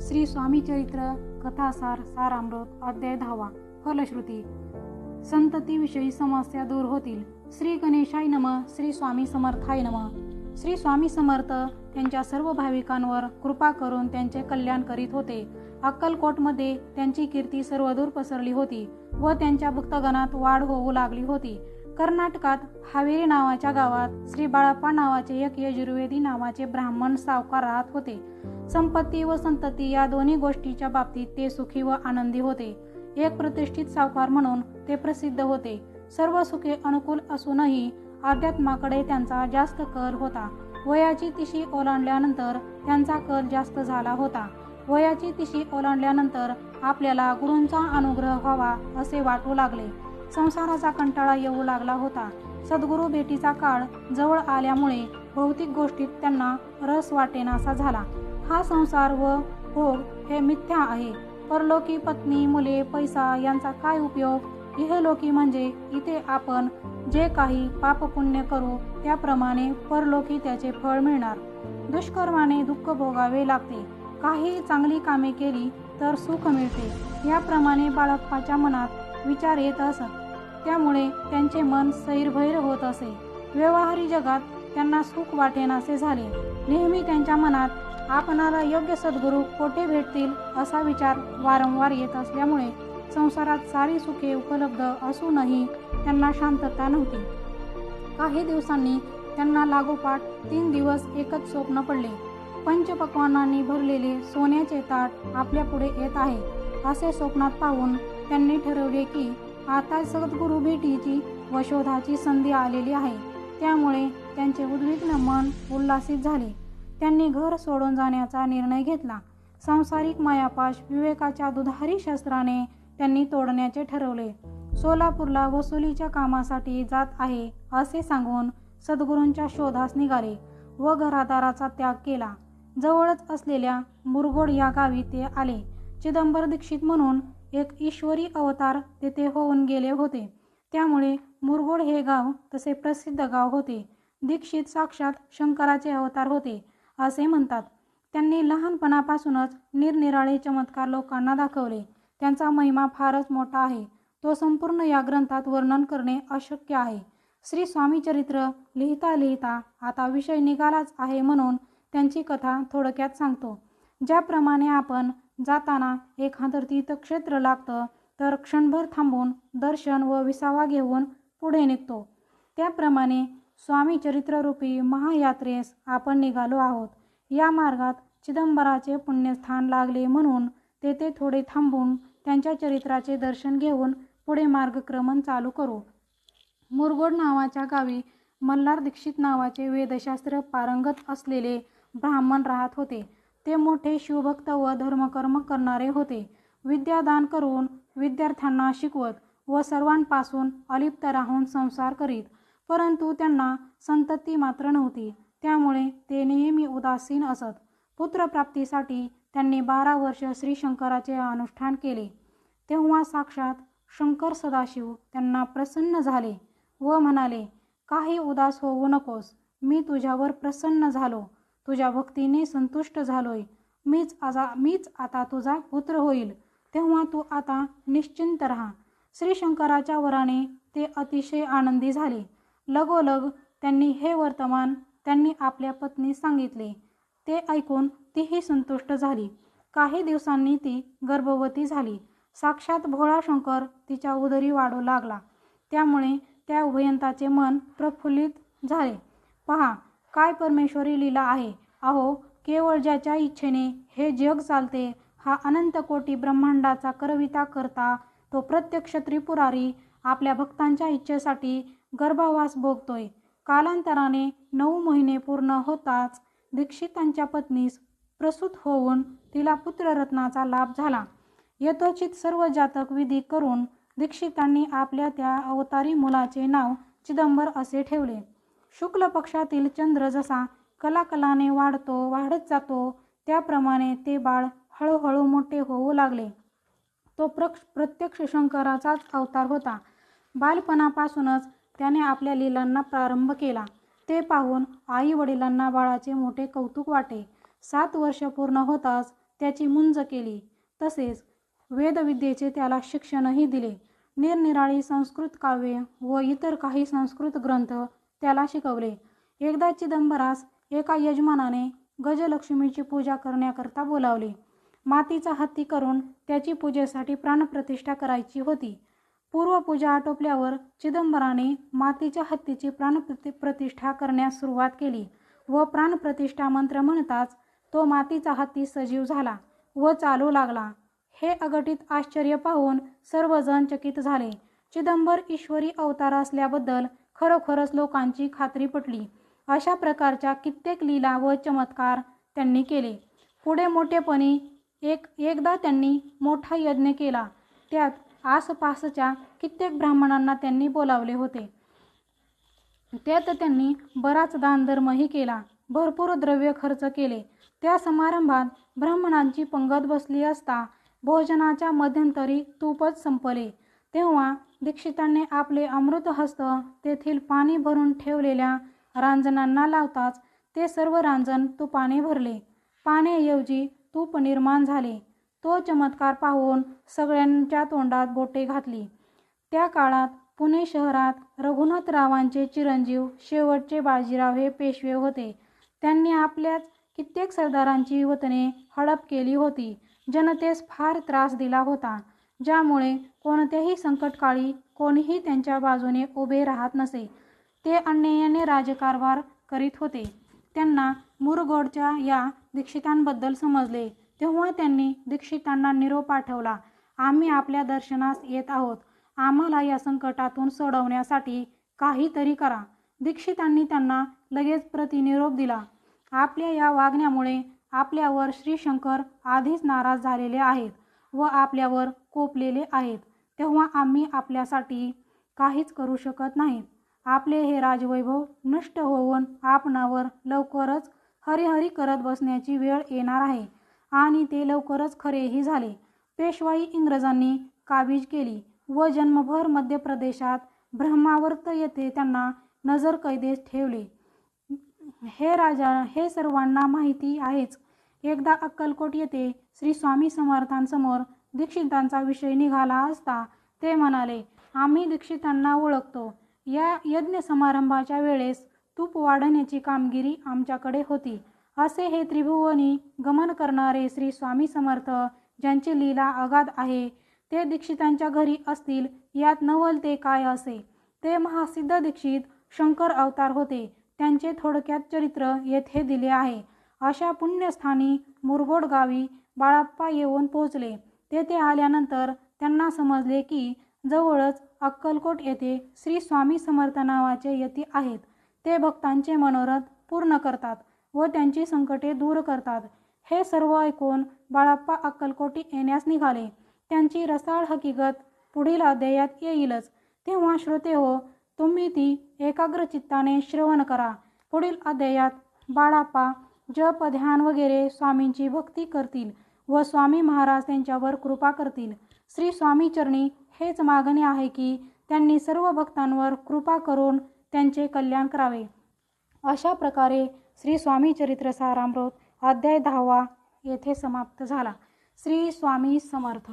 श्री स्वामी चरित्र कथासार सारामृत अध्याय दहावा फलश्रुती. संततीविषयी समस्या दूर होतील. श्री गणेशाय नम श्री स्वामी समर्थाय नम. श्री स्वामी समर्थ त्यांच्या सर्व भाविकांवर कृपा करून त्यांचे कल्याण करीत होते. अक्कलकोटमध्ये त्यांची कीर्ती सर्वदूर पसरली होती व त्यांच्या भक्तगणात वाढ होऊ लागली होती. कर्नाटकात हावेरी नावाच्या गावात श्री बाळप्पा नावाचे एक यजुर्वेदी नावाचे ब्राह्मण सावकार राहत होते. संपत्ती व संतती या दोन्ही गोष्टीच्या बाबतीत ते सुखी व आनंदी होते. एक प्रतिष्ठित सावकार म्हणून ते प्रसिद्ध होते. सर्व सुखे अनुकूल असूनही अध्यात्माकडे त्यांचा जास्त कल होता. वयाची तिशी ओलांडल्यानंतर त्यांचा कल जास्त झाला होता. वयाची तिशी ओलांडल्यानंतर आपल्याला गुरूंचा अनुग्रह व्हावा असे वाटू लागले. संसाराचा कंटाळा येऊ लागला होता. सद्गुरू भेटीचा काळ जवळ आल्यामुळे भौतिक गोष्टीत त्यांना रस वाटेनासा झाला. हा संसार व भोग हे मिथ्या आहे. परलोकी पत्नी मुले पैसा यांचा काय उपयोग? इहलोकी म्हणजे इथे आपण जे काही पापपुण्य करू त्याप्रमाणे परलोकी त्याचे फळ मिळणार. दुष्कर्माने दुःख भोगावे लागते. काही चांगली कामे केली तर सुख मिळते. याप्रमाणे बाळप्पाच्या मनात विचार येत असत. त्यामुळे त्यांचे मन सैरभैर होत असे. व्यवहारी जगात त्यांना सुख वाटेनासे झाले. नेहमी त्यांच्या मनात आपणाला योग्य सद्गुरू कोठे भेटतील असा विचार वारंवार येत असल्यामुळे संसारात सारी सुखे उपलब्ध असूनही त्यांना शांतता नव्हती. काही दिवसांनी त्यांना लागोपाठ तीन दिवस एकच स्वप्न पडले. पंचपक्वानांनी भरलेले सोन्याचे ताट आपल्या पुढे येत आहे असे स्वप्नात पाहून त्यांनी ठरवले की आता सद्गुरू भेटीची व शोधाची संधी आलेली आहे. त्यामुळे त्यांचे उद्विग्न मन उल्हासित झाले. त्यांनी घर सोडून जाण्याचा निर्णय घेतला. सांसारिक मायापाश विवेकाच्या दुधारी शस्त्राने त्यांनी तोडण्याचे ठरवले. सोलापूरला वसुलीच्या कामासाठी जात आहे असे सांगून सद्गुरूंच्या शोधास निघाले व घरादाराचा त्याग केला. जवळच असलेल्या मुरगोड या गावी ते आले. चिदंबर दीक्षित म्हणून एक ईश्वरी अवतार तेथे होऊन गेले होते. त्यामुळे मुरगोड हे गाव तसे प्रसिद्ध गाव होते. दीक्षित साक्षात शंकराचे अवतार होते. असे म्हणतात. त्यांनी लहानपणापासूनच निरनिराळे चमत्कार लोकांना दाखवले. त्यांचा महिमा फारच मोठा आहे. तो संपूर्ण या ग्रंथात वर्णन करणे अशक्य आहे. श्री स्वामी चरित्र लिहिता लिहिता आता विषय निघालाच आहे म्हणून त्यांची कथा थोडक्यात सांगतो. ज्याप्रमाणे आपण जाताना एखादं तीर्थक्षेत्र लागतं तर क्षणभर थांबून दर्शन व विसावा घेऊन पुढे निघतो. त्याप्रमाणे स्वामी चरित्ररूपी महायात्रेस आपण निघालो आहोत. या मार्गात चिदंबराचे पुण्यस्थान लागले म्हणून तेथे थोडे थांबून त्यांच्या चरित्राचे दर्शन घेऊन पुढे मार्गक्रमण चालू करू. मुरगोड नावाच्या गावी मल्हार दीक्षित नावाचे वेदशास्त्र पारंगत असलेले ब्राह्मण राहत होते. ते मोठे शिवभक्त व धर्मकर्म करणारे होते. विद्यादान करून विद्यार्थ्यांना शिकवत व सर्वांपासून अलिप्त राहून संसार करीत परंतु त्यांना संतती मात्र नव्हती. त्यामुळे ते नेहमी उदासीन असत. पुत्रप्राप्तीसाठी त्यांनी बारा वर्ष श्री शंकराचे अनुष्ठान केले. तेव्हा साक्षात शंकर सदाशिव त्यांना प्रसन्न झाले व म्हणाले काही उदास होऊ नकोस. मी तुझ्यावर प्रसन्न झालो. तुझ्या भक्तीने संतुष्ट झालोय. मीच आजा मीच आता तुझा पुत्र होईल. तेव्हा तू आता निश्चिंत राहा. श्री शंकराच्या वराने ते अतिशय आनंदी झाले. लगोलग त्यांनी हे वर्तमान त्यांनी आपल्या पत्नी सांगितले. ते ऐकून तीही संतुष्ट झाली. काही दिवसांनी ती गर्भवती झाली. साक्षात भोळा शंकर तिच्या उदरी वाढू लागला. त्यामुळे त्या उभयंताचे मन प्रफुल्लित झाले. पहा काय परमेश्वरी लीला आहे. अहो केवळ ज्याच्या इच्छेने हे जग चालते हा अनंत कोटी ब्रह्मांडाचा करविता करता तो प्रत्यक्ष त्रिपुरारी आपल्या भक्तांच्या इच्छेसाठी गर्भावास भोगतोय. कालांतराने नऊ महिने पूर्ण होताच दीक्षितांच्या पत्नीस प्रसूत होऊन तिला पुत्ररत्नाचा लाभ झाला. यथोचित सर्व जातक विधी करून दीक्षितांनी आपल्या त्या अवतारी मुलाचे नाव चिदंबर असे ठेवले. शुक्ल पक्षातील चंद्र जसा कलाकलाने वाढतो वाढत जातो त्याप्रमाणे ते बाळ हळूहळू मोठे होऊ लागले. तो प्रक्ष प्रत्यक्ष शंकराचाच अवतार होता. बालपणापासूनच त्याने आपल्या लीलांना प्रारंभ केला. ते पाहून आई वडिलांना बाळाचे मोठे कौतुक वाटे. सात वर्ष पूर्ण होताच त्याची मुंज केली. तसेच वेदविद्येचे त्याला शिक्षणही दिले. निरनिराळी संस्कृत काव्ये व इतर काही संस्कृत ग्रंथ त्याला शिकवले. एकदा चिदंबरास एका यजमानाने गजलक्ष्मीची पूजा करण्याकरता बोलावले. मातीचा हत्ती करून त्याची पूजेसाठी प्राणप्रतिष्ठा करायची होती. पूर्वपूजा आटोपल्यावर चिदंबराने मातीच्या हत्तीची प्राणप्रति प्रतिष्ठा करण्यास सुरुवात केली व प्राणप्रतिष्ठा मंत्र म्हणताच तो मातीचा हत्ती सजीव झाला व चालू लागला. हे अघटित आश्चर्य पाहून सर्वजण चकित झाले. चिदंबर ईश्वरी अवतार असल्याबद्दल खरोखरच लोकांची खात्री पटली. अशा प्रकारच्या कित्येक लीला व चमत्कार त्यांनी केले. पुढे मोठेपणी एक एकदा त्यांनी मोठा यज्ञ केला. त्यात आसपासच्या कित्येक ब्राह्मणांना त्यांनी बोलावले होते. त्यात त्यांनी बराच दानधर्मही केला. भरपूर द्रव्य खर्च केले. त्या समारंभात ब्राह्मणांची पंगत बसली असता भोजनाच्या मध्यंतरी तूपच संपले. तेव्हा दीक्षितांनी आपले अमृतहस्त तेथील पाणी भरून ठेवलेल्या रांजणांना लावताच ते सर्व रांजण तुपाने भरले. पाण्याऐवजी तूप निर्माण झाले. तो चमत्कार पाहून सगळ्यांच्या तोंडात बोटे घातली. त्या काळात पुणे शहरात रघुनाथरावांचे चिरंजीव शेवटचे बाजीराव हे पेशवे होते. त्यांनी आपल्याच कित्येक सरदारांची वतने हडप केली होती. जनतेस फार त्रास दिला होता. ज्यामुळे कोणत्याही संकटकाळी कोणीही त्यांच्या बाजूने उभे राहत नसे. ते अन्यायाने राजकारभार करीत होते. त्यांना मुरगोडच्या या दीक्षितांबद्दल समजले. तेव्हा त्यांनी दीक्षितांना निरोप पाठवला आम्ही आपल्या दर्शनास येत आहोत. आम्हाला या संकटातून सोडवण्यासाठी काहीतरी करा. दीक्षितांनी त्यांना लगेच प्रतिनिरोप दिला. आपल्या या वागण्यामुळे आपल्यावर श्री शंकर आधीच नाराज झालेले आहेत व आपल्यावर कोपलेले आहेत. तेव्हा आम्ही आपल्यासाठी काहीच करू शकत नाहीत आपले हे राजवैभव नष्ट होऊन आपणावर लवकरच हरिहरी करत बसण्याची वेळ येणार आहे. आणि ते लवकरच खरेही झाले. पेशवाई इंग्रजांनी काबीज केली व जन्मभर मध्य प्रदेशात ब्रह्मावर्त येथे त्यांना नजरकैदेस ठेवले. हे राजा हे सर्वांना माहिती आहेच. एकदा अक्कलकोट येथे श्री स्वामी समर्थांसमोर दीक्षितांचा विषय निघाला असता ते म्हणाले आम्ही दीक्षितांना ओळखतो. या यज्ञ समारंभाच्या वेळेस तूप वाढण्याची कामगिरी आमच्याकडे होती. असे हे त्रिभुवनी गमन करणारे श्री स्वामी समर्थ ज्यांची लीला अगाध आहे ते दीक्षितांच्या घरी असतील यात नवल ते काय असे? ते महासिद्ध दीक्षित शंकर अवतार होते. त्यांचे थोडक्यात चरित्र येथे दिले आहे. अशा पुण्यस्थानी मुरगोड गावी बाळाप्पा येऊन पोहोचले. तेथे आल्यानंतर त्यांना समजले की जवळच अक्कलकोट येथे श्री स्वामी समर्थ नावाचे यती आहेत. ते भक्तांचे मनोरथ पूर्ण करतात. व त्यांची संकटे दूर करतात. हे सर्व ऐकून बाळाप्पा अक्कलकोटी येण्यास निघाले. त्यांची रसाळ हकीकत पुढील अध्यायात येईलच. तेव्हा श्रोते हो तुम्ही ती एकाग्र चित्ताने श्रवण करा. पुढील अध्यायात बाळाप्पा जप ध्यान वगैरे स्वामींची भक्ती करतील व स्वामी महाराज त्यांच्यावर कृपा करतील. श्री स्वामीचरणी हेच मागणे आहे की त्यांनी सर्व भक्तांवर कृपा करून त्यांचे कल्याण करावे. अशा प्रकारे श्री स्वामी चरित्र सारामृत अध्याय दहावा येथे समाप्त झाला. श्री स्वामी समर्थ.